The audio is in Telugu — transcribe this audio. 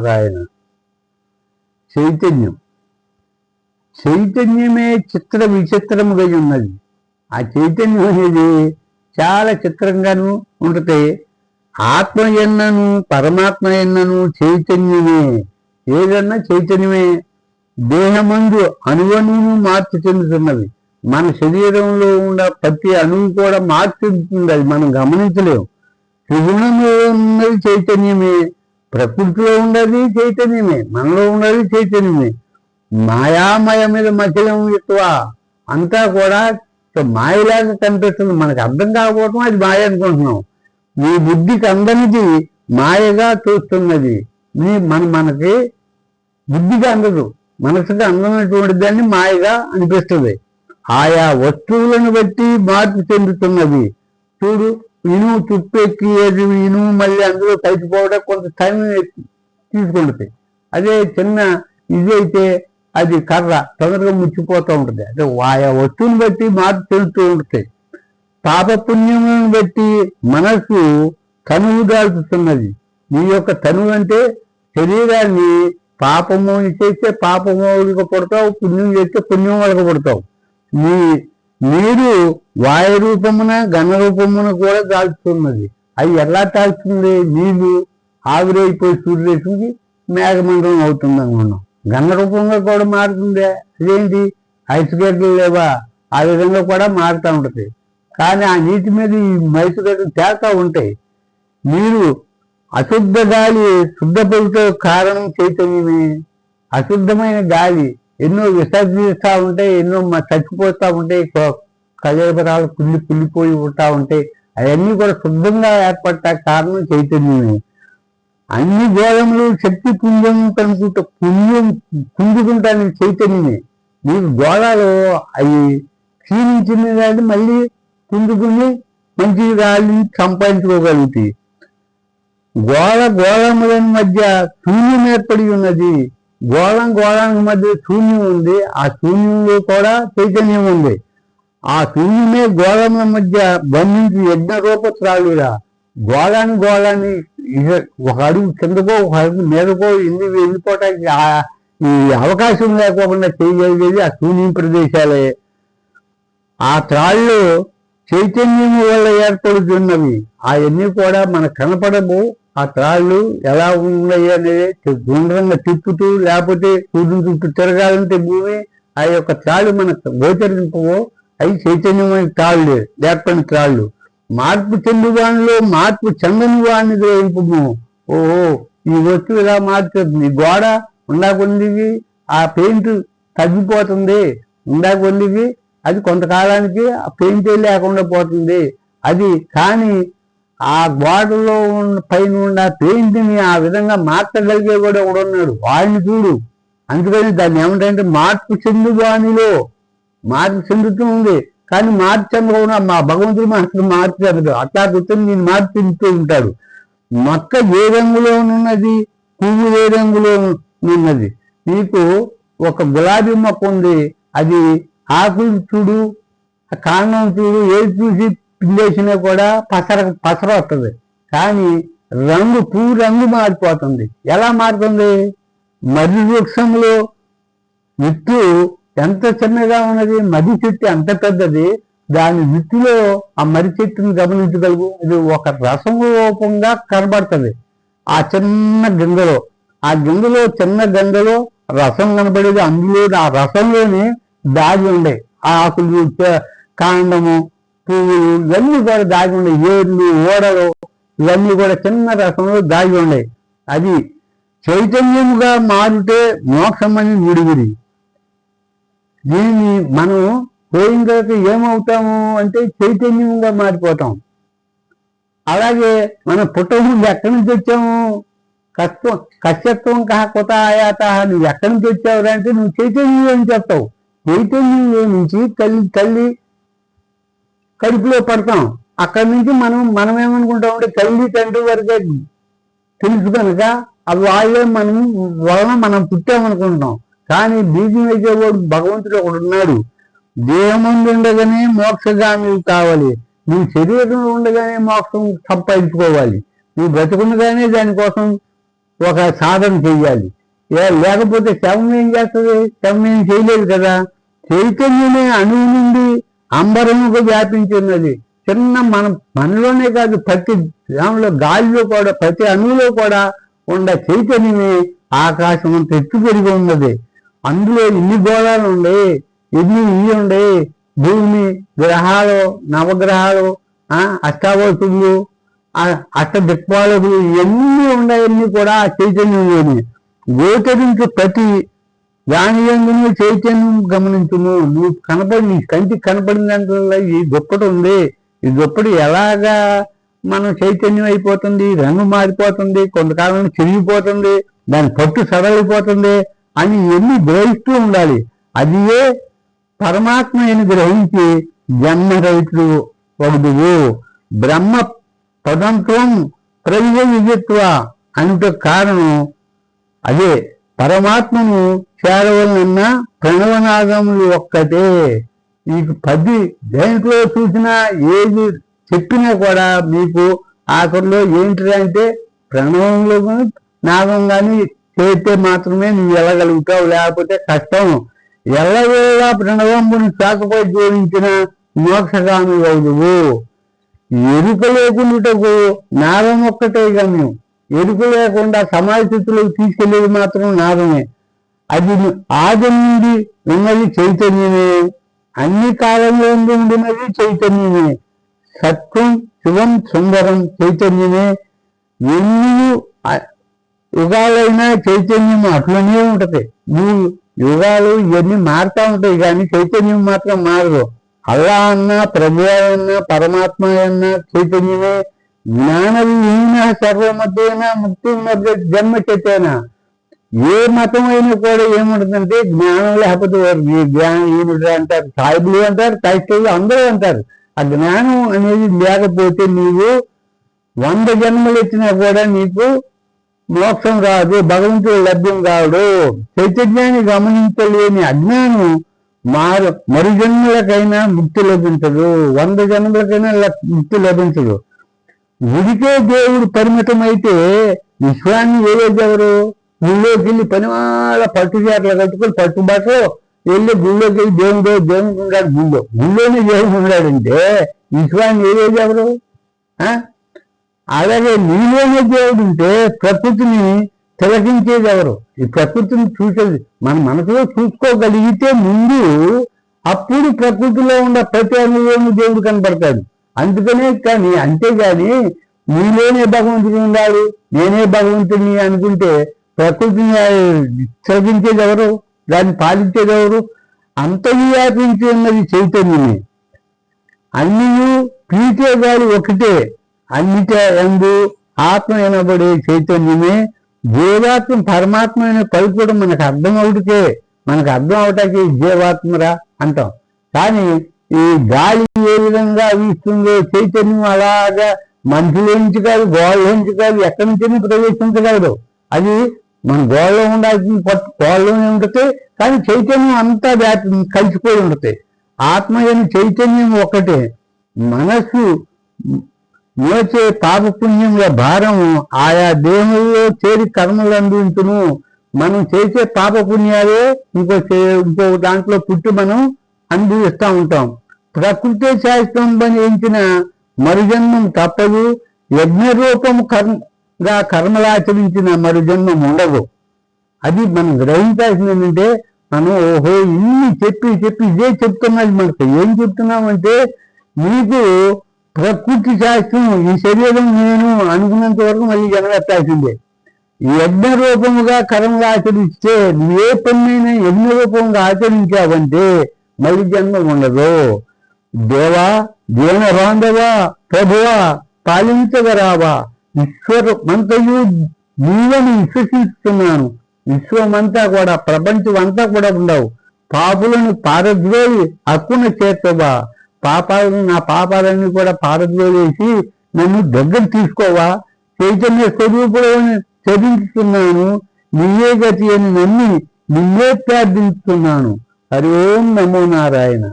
నారాయణ. చైతన్యం. చైతన్యమే చిత్ర విచిత్రముగా ఉన్నది. ఆ చైతన్యం అనేది చాలా చిత్రంగాను ఉంటుంది. ఆత్మ ఎన్నను పరమాత్మ ఎన్నను చైతన్యమే. ఏదన్నా చైతన్యమే. దేహమందు అణువణువును మార్పు చెందుతున్నది. మన శరీరంలో ఉన్న ప్రతి అణువు కూడా మార్పు చెందుతుంది. అది మనం గమనించలేము త్రిగుణంలో ఉన్నది చైతన్యమే. ప్రకృతిలో ఉండేది చైతన్యమే మనలో ఉండేది చైతన్యమే. మాయామయ మీద మధ్యలో ఎక్కువ అంతా కూడా మాయలాగా కనిపిస్తుంది. మనకు అర్థం కాకపోవటం అది మాయ అనుకుంటున్నాం. మీ బుద్ధికి అందనిది మాయగా చూస్తున్నది. మీ మన మనకి బుద్ధిగా అందదు మనసుకు అందనటువంటి దాన్ని మాయగా అనిపిస్తుంది. ఆయా వస్తువులను బట్టి మార్పు చెందుతున్నది. చూడు ఇనుము చుట్టూ ఎక్కి ఏది ఇనుము మళ్ళీ అందులో కలిసిపోవడం కొంత టైం తీసుకుంటుంది. అదే చిన్న ఇది అయితే అది కర్ర తొందరగా ముచ్చిపోతూ ఉంటుంది. అంటే ఆయా వస్తువుని బట్టి మార్పు తెలుస్తూ ఉంటుంది. పాపపుణ్యములను బట్టి మనసు తనువు దాల్చుతున్నది. నీ యొక్క తనువు అంటే శరీరాన్ని పాపము చేస్తే పాపము వాళ్ళకి పుణ్యం చేస్తే పుణ్యం వాళ్ళకి నీ నీరు వాయు రూపమున ఘన రూపమున కూడా దాల్చుతున్నది అది ఎలా తాల్చుతుంది నీళ్ళు ఆవిరైపోయి సూర్యరేషుకి మేఘమండలం అవుతుంది అనుకున్నాం. ఘన రూపంగా కూడా మారుతుంది? అదేంటి? ఐసుగడ్డలు లేవా? ఆ విధంగా కూడా మారుతూ ఉంటుంది. కానీ ఆ నీటి మీద ఈ మైసుగడ్డలు తేలుతూ ఉంటాయి. నీరు అశుద్ధ గాలి శుద్ధపడితే కారణం చైతన్యమే. అశుద్ధమైన గాలి ఎన్నో విసర్జిస్తూ ఉంటాయి ఎన్నో చచ్చిపోతూ ఉంటాయి కజపరాలు కుళ్ళి కుళ్ళిపోయి ఉంటా ఉంటాయి అవన్నీ కూడా శుద్ధంగా ఏర్పడ్డ కారణం చైతన్యమే. అన్ని గోళములు శక్తి పుణ్యం కనుకుంటే పుంజం పుంజుకుంటాను చైతన్యమే. నీకు గోళాలు అవి క్షీణించిన కానీ మళ్ళీ పుంజుకుని మంచి గాలిని సంపాదించుకోగలుగుతాయి. గోళ గోళముల మధ్య శూన్యం ఏర్పడి ఉన్నది. గోళం గోళానికి మధ్య శూన్యం ఉంది ఆ శూన్యంలో కూడా చైతన్యం ఉంది. ఆ శూన్యమే గోళముల మధ్య బంధించి యజ్ఞ రూపత్రాలుగా గోళాన్ని గోళాన్ని ఒక అడుగు కిందకో ఒక అడుగు మీదకో ఎన్ని వెళ్ళిపోవటానికి ఆ- ఈ అవకాశం లేకోకుండా చేయగలిగేది ఆ శూన్యం ప్రదేశాలే. ఆ త్రాళ్ళు చైతన్యం వల్ల ఏర్పడుతున్నవి. అవన్నీ కూడా మనకు కనపడము ఆ త్రాళ్ళు ఎలా ఉన్నాయి అనేది గుండ్రంగా తిప్పుతూ లేకపోతే సూర్యుని చుట్టూ తిరగాలంటే భూమి ఆ యొక్క త్రాళ్ళు మనకు గోచరింపవు. అవి చైతన్యమైన త్రాళ్ళు లేకపోయిన త్రాళ్ళు మార్పు చెందు మార్పు చెందని వాణ్ణి గ్రహింపము. ఓహో ఈ వస్తువు ఇలా మార్చుతుంది గోడ ఉండాకొందికి ఆ పెయింట్ తగ్గిపోతుంది. ఉండాకొందికి అది కొంతకాలానికి ఆ పెయింటే లేకుండా పోతుంది. అది కానీ ఆ గోడలో ఉన్న పైన ఉన్న పెయింట్ని ఆ విధంగా మార్చగలిగే కూడా ఒకడు ఉన్నాడు. వాడిని చూడు. అందుకని దాన్ని ఏమంటే మార్పు చెందు అనిలో. మార్పు చెందుతూ ఉంది. కానీ మార్పు మా భగవంతుడు మాత్రం మార్పు అట్లా కూర్చొని నేను మార్పు చెందుతూ ఉంటాడు. మొక్క ఏ రంగులో ఉన్నది? పువ్వు ఏ రంగులో ఉన్నది? నీకు ఒక గులాబీ మొక్క ఉంది. అది ఆకులు చూడు. కాండం చూడు. ఏది చూసి పిండేసినా కూడా పసర పసర వస్తుంది. కానీ రంగు పూ రంగు మారిపోతుంది. ఎలా మారుతుంది? మర్రి వృక్షంలో విత్తు ఎంత చిన్నగా ఉన్నది మర్రి చెట్టు ఎంత పెద్దది దాని విత్తులో ఆ మర్రి చెట్టుని గమనించగలుగు అది ఒక రసం రూపంగా కనబడుతుంది. ఆ చిన్న గింజలో ఆ గింజలో చిన్న గంగలో రసం కనబడేది. అందులో ఆ రసంలోనే దాగి ఉండే. ఆ ఆకులు కాండము ఇవన్నీ కూడా దాగి ఉండే ఏర్లు ఓడలు ఇవన్నీ కూడా చిన్న రసంలో దాగి ఉన్నాయి అది చైతన్యముగా మారితే మోక్షం అని విడివిడి దీన్ని మనం పోయిన తర్వాత ఏమవుతాము అంటే చైతన్యంగా మారిపోతాం. అలాగే మనం పుట్టముందు ఎక్కడి నుంచి వచ్చాము? కష్టం కష్టత్వం కహ కొత ఆయాత నువ్వు ఎక్కడి నుంచి వచ్చావు అంటే నువ్వు చైతన్యం నుంచి చెప్తావు. చైతన్యం నుంచి తల్లి తల్లి కడుపులో పడతాం. అక్కడి నుంచి మనం మనం ఏమనుకుంటాం అంటే తల్లి తండ్రి వరకే తెలుసు కనుక అవి వాళ్ళే మనం వలన మనం పుట్టామనుకుంటున్నాం. కానీ బీజం వేసేవాడు భగవంతుడు ఒకడు ఉన్నాడు. దేహముందు ఉండగానే మోక్షగామి కావాలి. నీ శరీరంలో ఉండగానే మోక్షం సంపాదించుకోవాలి. నీ బ్రతుకుండగానే దానికోసం ఒక సాధన చెయ్యాలి. లేకపోతే శవం ఏం చేస్తుంది? శవం ఏం చేయలేదు కదా? చైతన్యమే అణువు నుండి అంబరముకు వ్యాపించి ఉన్నది చిన్న మనం మనలోనే కాదు ప్రతి దానిలో గాలిలో కూడా ప్రతి అణువులో కూడా ఉండ చైతన్యమే ఆకాశం అంత ఎత్తు పెరిగి ఉన్నది. అందులో ఇన్ని గోళాలు ఉండే ఎన్ని ఇవి ఉండే భూమి గ్రహాలు నవగ్రహాలు ఆ, అష్ట దిక్పాలకులు ఇవన్నీ ఉన్నాయన్నీ కూడా ఆ చైతన్యంలోనే. గోచరించు ప్రతి దాని ఎందుకు చైతన్యం గమనించును నువ్వు కనపడి నీ కంటికి కనపడిన దాంట్లో ఈ దుప్పటి ఉంది. ఈ దుప్పటి ఎలాగా మనం చైతన్యం అయిపోతుంది? రంగు మారిపోతుంది కొంతకాలం చిరిగిపోతుంది దాని పట్టు సడలిపోతుంది అని ఎన్ని గ్రహిస్తూ ఉండాలి. అదియే పరమాత్మని గ్రహించి జన్మరహితుడు ఒకదువు బ్రహ్మ పదంత్వం ప్రవిజ విజిత్వ అనుట కారణం అదే. పరమాత్మను చేరవలనన్న ప్రణవనాదములు ఒక్కటే. మీకు పది దేంట్లో చూసినా ఏది చెప్పినా కూడా మీకు ఆఖరిలో ఏంటి అంటే ప్రణవంలో నాదం కానీ చేస్తే మాత్రమే నువ్వు వెళ్ళగలుగుతావు లేకపోతే కష్టం. ఎల్లవేళ ప్రణవంబుని శాఖపై జోడించిన మోక్షగామి అవుదువు. ఎరుక లేకుండాటకు నాదం ఒక్కటే గమ్యం ఎరుక లేకుండా సమాజ స్థితిలోకి తీసుకెళ్ళేది మాత్రం నాదమే అది ఆది నుండి ఉన్నది చైతన్యమే. అన్ని కాలంలో ఉండినది చైతన్యమే. సత్వం శివం సుందరం చైతన్యమే. ఎన్ని యుగాలైనా చైతన్యం అట్లనే ఉంటది. నువ్వు యుగాలు ఇవన్నీ మారుతా ఉంటాయి కానీ చైతన్యం మాత్రం మారదు. అల్లా అన్నా ప్రభు అన్నా పరమాత్మ అన్నా చైతన్యమే. జ్ఞాన విహీన సర్వమధ్యన ముక్తి మధ్య జన్మ చేతేనా? ఏ మతం అయినా కూడా ఏముంటుందంటే జ్ఞానం లేకపోతే వారు ఈ జ్ఞానం ఏమిటి అంటారు? సాయిబులు అంటారు క్రైస్తవులు అందరూ అంటారు. ఆ జ్ఞానం అనేది లేకపోతే నీవు వంద జన్మలు ఇచ్చినా కూడా నీకు మోక్షం రాదు భగవంతుడు లభ్యం కాడు. చైతన్యాన్ని గమనించలేని అజ్ఞానం మారు మరు జన్మలకైనా ముక్తి లభించదు. వంద జన్మలకైనా ముక్తి లభించదు. గుడికే దేవుడు పరిమితం అయితే విశ్వాన్ని వేయదెవరు గుళ్ళోకి వెళ్ళి పనివాళ్ళ పట్టు చేతలు కట్టుకొని పట్టు బట్టలు వెళ్ళి గుళ్ళోకి వెళ్ళి దేవుడు దేవుడు ఉన్నాడు గుళ్ళో. గుళ్ళోనే దేవుడు ఉన్నాడంటే విశ్వాన్ని వేరేది ఎవరు? అలాగే నీలోనే దేవుడు ఉంటే ప్రకృతిని తిలకించేది ఎవరు? ఈ ప్రకృతిని చూసేది మన మనసులో చూసుకోగలిగితే ముందు అప్పుడు ప్రకృతిలో ఉన్న ప్రతి అనుభవము దేవుడు కనపడతాడు అందుకనే కానీ అంతేగాని నీలోనే భగవంతుడు ఉన్నాడు నేనే భగవంతుడిని అనుకుంటే ప్రకృతిని ఆ, ఎవరు? దాన్ని పాలించేది ఎవరు? అంతర్వ్యాపించి ఉన్నది చైతన్యమే. అన్నీ పీచేగాడు ఒకటే. అన్నిట ఎందు ఆత్మ ఎనబడే చైతన్యమే. జీవాత్మ పరమాత్మ అనే కలుపుకోవడం మనకు అర్థం అవుడికే. మనకు అర్థం అవటానికి జీవాత్మరా అంటాం. కానీ ఈ గాలి ఏ విధంగా వీస్తుందో చైతన్యం అలాగా మనుషులోంచి కాదు గోళ్ళలోంచి కాదు ఎక్కడి నుంచి ప్రవేశించగలదు. అది మన గోడలో ఉండాల్సిన గోడలోనే ఉంటుంది కానీ చైతన్యం అంతా వ్యాపి కలిసిపోయి ఉంటుంది ఆత్మ అని చైతన్యం ఒకటే. మనసు మోచే పాపపుణ్యముల భారం ఆయా దేహంలో చేరి కర్మలు అందించును. మనం చేసే పాపపుణ్యాలే ఇంకో ఇంకో దాంట్లో పుట్టి మనం అనుభవిస్తూ ఉంటాం. ప్రకృతి శాస్త్రం బంధించిన మరుజన్మం తప్పదు. యజ్ఞ రూపము కర్మగా కర్మలాచరించిన మరుజన్మం ఉండదు. అది మనం గ్రహించాల్సింది ఏంటంటే మనం ఓహో ఇన్ని చెప్పి చెప్పి ఇదే చెప్తున్నది మనకు. ఏం చెప్తున్నామంటే మీకు ప్రకృతి శాస్త్రం ఈ శరీరం నేను అనుకున్నంత వరకు మళ్ళీ జనగట్టాల్సిందే యజ్ఞ రూపముగా కర్మగా ఆచరిస్తే ఏ పన్నైనా యజ్ఞ రూపంగా ఆచరించావంటే మళ్ళీ జన్మ ఉండదు. దేవా దేవ బాంధవా ప్రభువా పాలించగరావా విశ్వమంతయు నీవని విశ్వసిస్తున్నాను. విశ్వమంతా కూడా ప్రపంచం అంతా కూడా ఉండవు. పాపులను పారద్వేలి హక్కున చేర్చవా పాపాలను నా పాపాలన్నీ కూడా పారద్వేలేసి నన్ను దగ్గర తీసుకోవా. చైతన్య స్వరూపుడు చదివిస్తున్నాను. నీయే గతి అని నమ్మి నిన్నే ప్రార్థిస్తున్నాను. హరి ఓం నమో నారాయణ.